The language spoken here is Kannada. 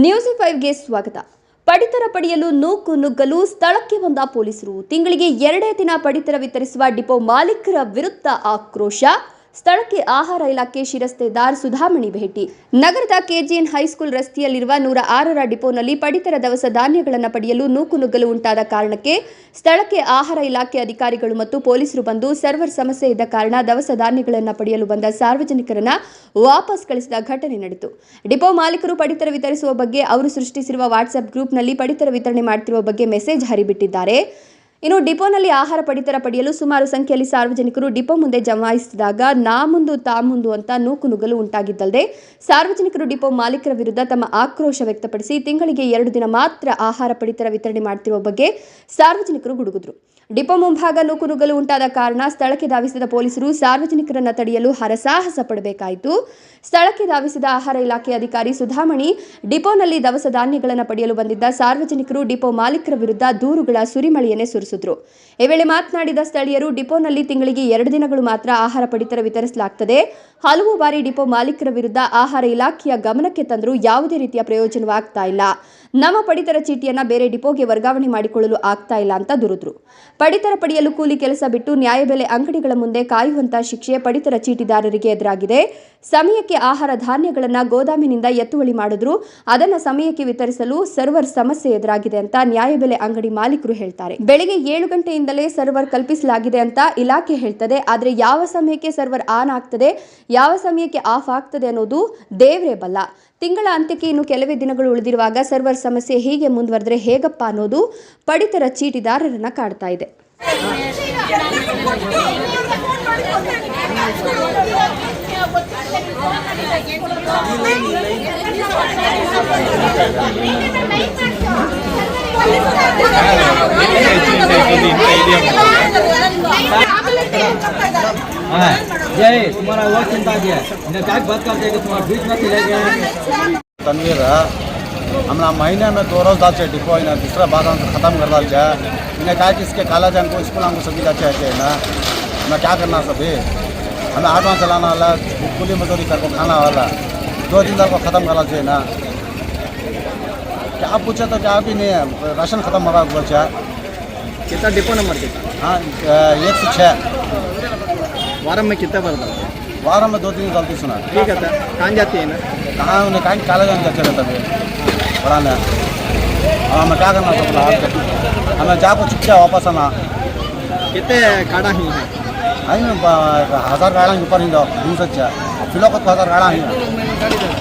ನ್ಯೂಸ್ ಫೈವ್ಗೆ ಸ್ವಾಗತ. ಪಡಿತರ ಪಡೆಯಲು ನೂಕು ನುಗ್ಗಲು ಸ್ಥಳಕ್ಕೆ ಬಂದ ಪೊಲೀಸರು. ತಿಂಗಳಿಗೆ ಎರಡೇ ದಿನ ಪಡಿತರ ವಿತರಿಸುವ ಡಿಪೋ ಮಾಲೀಕರ ವಿರುದ್ಧ ಆಕ್ರೋಶ. ಸ್ಥಳಕ್ಕೆ ಆಹಾರ ಇಲಾಖೆ ಶಿರಸ್ತೆದಾರ್ ಸುಧಾಮಣಿ ಭೇಟಿ. ನಗರದ ಕೆಜಿಎನ್ ಹೈಸ್ಕೂಲ್ ರಸ್ತೆಯಲ್ಲಿರುವ ನೂರ ಆರರ ಡಿಪೋನಲ್ಲಿ ಪಡಿತರ ದವಸ ಧಾನ್ಯಗಳನ್ನು ಪಡೆಯಲು ನೂಕುನುಗ್ಗಲು ಉಂಟಾದ ಕಾರಣಕ್ಕೆ ಸ್ಥಳಕ್ಕೆ ಆಹಾರ ಇಲಾಖೆ ಅಧಿಕಾರಿಗಳು ಮತ್ತು ಪೊಲೀಸರು ಬಂದು ಸರ್ವರ್ ಸಮಸ್ಯೆ ಇದ್ದ ಕಾರಣ ದವಸ ಧಾನ್ಯಗಳನ್ನು ಪಡೆಯಲು ಬಂದ ಸಾರ್ವಜನಿಕರನ್ನ ವಾಪಸ್ ಕಳಿಸಿದ ಘಟನೆ ನಡೆಯಿತು. ಡಿಪೋ ಮಾಲೀಕರು ಪಡಿತರ ವಿತರಿಸುವ ಬಗ್ಗೆ ಅವರು ಸೃಷ್ಟಿಸಿರುವ ವಾಟ್ಸ್ಆಪ್ ಗ್ರೂಪ್ನಲ್ಲಿ ಪಡಿತರ ವಿತರಣೆ ಮಾಡ್ತಿರುವ ಬಗ್ಗೆ ಮೆಸೇಜ್ ಹರಿಬಿಟ್ಟಿದ್ದಾರೆ. ಇನ್ನು ಡಿಪೋನಲ್ಲಿ ಆಹಾರ ಪಡಿತರ ಪಡೆಯಲು ಸುಮಾರು ಸಂಖ್ಯೆಯಲ್ಲಿ ಸಾರ್ವಜನಿಕರು ಡಿಪೋ ಮುಂದೆ ಜಮಾಯಿಸಿದಾಗ ನಾ ಮುಂದು, ತಾ ಮುಂದು ಅಂತ ನೂಕು ನುಗ್ಗಲು ಉಂಟಾಗಿದ್ದಲ್ಲದೆ ಸಾರ್ವಜನಿಕರು ಡಿಪೋ ಮಾಲೀಕರ ವಿರುದ್ಧ ತಮ್ಮ ಆಕ್ರೋಶ ವ್ಯಕ್ತಪಡಿಸಿ ತಿಂಗಳಿಗೆ ಎರಡು ದಿನ ಮಾತ್ರ ಆಹಾರ ಪಡಿತರ ವಿತರಣೆ ಮಾಡ್ತಿರುವ ಬಗ್ಗೆ ಸಾರ್ವಜನಿಕರು ಗುಡುಗಿದ್ರು. ಡಿಪೋ ಮುಂಭಾಗ ನೂಕು ನುಗ್ಗಲು ಉಂಟಾದ ಕಾರಣ ಸ್ಥಳಕ್ಕೆ ಧಾವಿಸಿದ ಪೊಲೀಸರು ಸಾರ್ವಜನಿಕರನ್ನ ತಡೆಯಲು ಹರಸಾಹಸ ಪಡಬೇಕಾಯಿತು. ಸ್ಥಳಕ್ಕೆ ಧಾವಿಸಿದ ಆಹಾರ ಇಲಾಖೆ ಅಧಿಕಾರಿ ಸುಧಾಮಣಿ, ಡಿಪೋನಲ್ಲಿ ದವಸ ಧಾನ್ಯಗಳನ್ನು ಪಡೆಯಲು ಬಂದಿದ್ದ ಸಾರ್ವಜನಿಕರು ಡಿಪೋ ಮಾಲೀಕರ ವಿರುದ್ಧ ದೂರುಗಳ ಸುರಿಮಳೆಯನ್ನೇ ಸುರಿಸಿದ್ರು. ಈ ವೇಳೆ ಮಾತನಾಡಿದ ಸ್ಥಳೀಯರು ಡಿಪೋನಲ್ಲಿ ತಿಂಗಳಿಗೆ ಎರಡು ದಿನಗಳು ಮಾತ್ರ ಆಹಾರ ಪಡಿತರ ವಿತರಿಸಲಾಗುತ್ತದೆ ಹಲವು ಬಾರಿ ಡಿಪೋ ಮಾಲೀಕರ ವಿರುದ್ಧ ಆಹಾರ ಇಲಾಖೆಯ ಗಮನಕ್ಕೆ ತಂದರೂ ಯಾವುದೇ ರೀತಿಯ ಪ್ರಯೋಜನವಾಗ್ತಾ ಇಲ್ಲ. ನಮ್ಮ ಪಡಿತರ ಚೀಟಿಯನ್ನ ಬೇರೆ ಡಿಪೋಗೆ ವರ್ಗಾವಣೆ ಮಾಡಿಕೊಳ್ಳಲು ಆಗ್ತಾ ಇಲ್ಲ ಅಂತ ದೂರಿದ್ರು. ಪಡಿತರ ಪಡೆಯಲು ಕೂಲಿ ಕೆಲಸ ಬಿಟ್ಟು ನ್ಯಾಯಬೆಲೆ ಅಂಗಡಿಗಳ ಮುಂದೆ ಕಾಯುವಂತ ಶಿಕ್ಷೆ ಪಡಿತರ ಚೀಟಿದಾರರಿಗೆ ಎದುರಾಗಿದೆ. ಸಮಯಕ್ಕೆ ಆಹಾರ ಧಾನ್ಯಗಳನ್ನ ಗೋದಾಮಿನಿಂದ ಎತ್ತುವಳಿ ಮಾಡಿದ್ರು. ಅದನ್ನ ಸಮಯಕ್ಕೆ ವಿತರಿಸಲು ಸರ್ವರ್ ಸಮಸ್ಯೆ ಎದುರಾಗಿದೆ ಅಂತ ನ್ಯಾಯಬೆಲೆ ಅಂಗಡಿ ಮಾಲೀಕರು ಹೇಳ್ತಾರೆ. ಬೆಳಿಗ್ಗೆ ಏಳು ಗಂಟೆಯಿಂದಲೇ ಸರ್ವರ್ ಕಲ್ಪಿಸಲಾಗಿದೆ ಅಂತ ಇಲಾಖೆ ಹೇಳ್ತದೆ. ಆದರೆ ಯಾವ ಸಮಯಕ್ಕೆ ಸರ್ವರ್ ಆನ್ ಆಗ್ತದೆ? ಯಾವ ಸಮಯಕ್ಕೆ ಆಫ್ ಆಗ್ತದೆ ಅನ್ನೋದು ದೇವರೇ ಬಲ್ಲ. ತಿಂಗಳ ಅಂತ್ಯಕ್ಕೆ ಇನ್ನು ಕೆಲವೇ ದಿನಗಳು ಉಳಿದಿರುವಾಗ ಸರ್ವರ್ ಸಮಸ್ಯೆ ಹೀಗೆ ಮುಂದುವರೆದ್ರೆ ಹೇಗಪ್ಪ ಅನ್ನೋದು ಪಡಿತರ ಚೀಟಿದಾರರನ್ನ ಕಾಡ್ತಾ ಇದೆ. जय तुम्हारा वो चिंता है इन्हें क्या बात करते हैं कि तुम्हारा बीच में चले गए तनवीर हमारा महीने में दो रोज दाचे डिपो इन्हें दूसरा बात हम खत्म कर डाल जाए इन्हें कहा कि इसके काला जान को स्कूल हमको सभी दाचे है ना हमें क्या करना सभी हमें आठवां चलाना वाला कुली मजदूरी करको खाना वाला दो दिन को ख़त्म कर चाहिए ना क्या पूछे तो क्या भी नहीं है राशन ख़त्म हो रहा बोलचा कितना डिपो नंबर कितना हाँ एक से छः वारम में कितना भरता है वार में दो तीन गलती सुना ठीक है सर कहाँ जाती है ना कहाँ उन्हें कहीं काले काला का चला तभी बड़ा ना हाँ हमें क्या करना था हमें जाको कुछ क्या वापस आना कितने काढ़ा ही है आई ना हज़ार गाड़ा ऊपर ही दो दूसरा चाहे फ़िलहाल कुछ हज़ार गाड़ा ही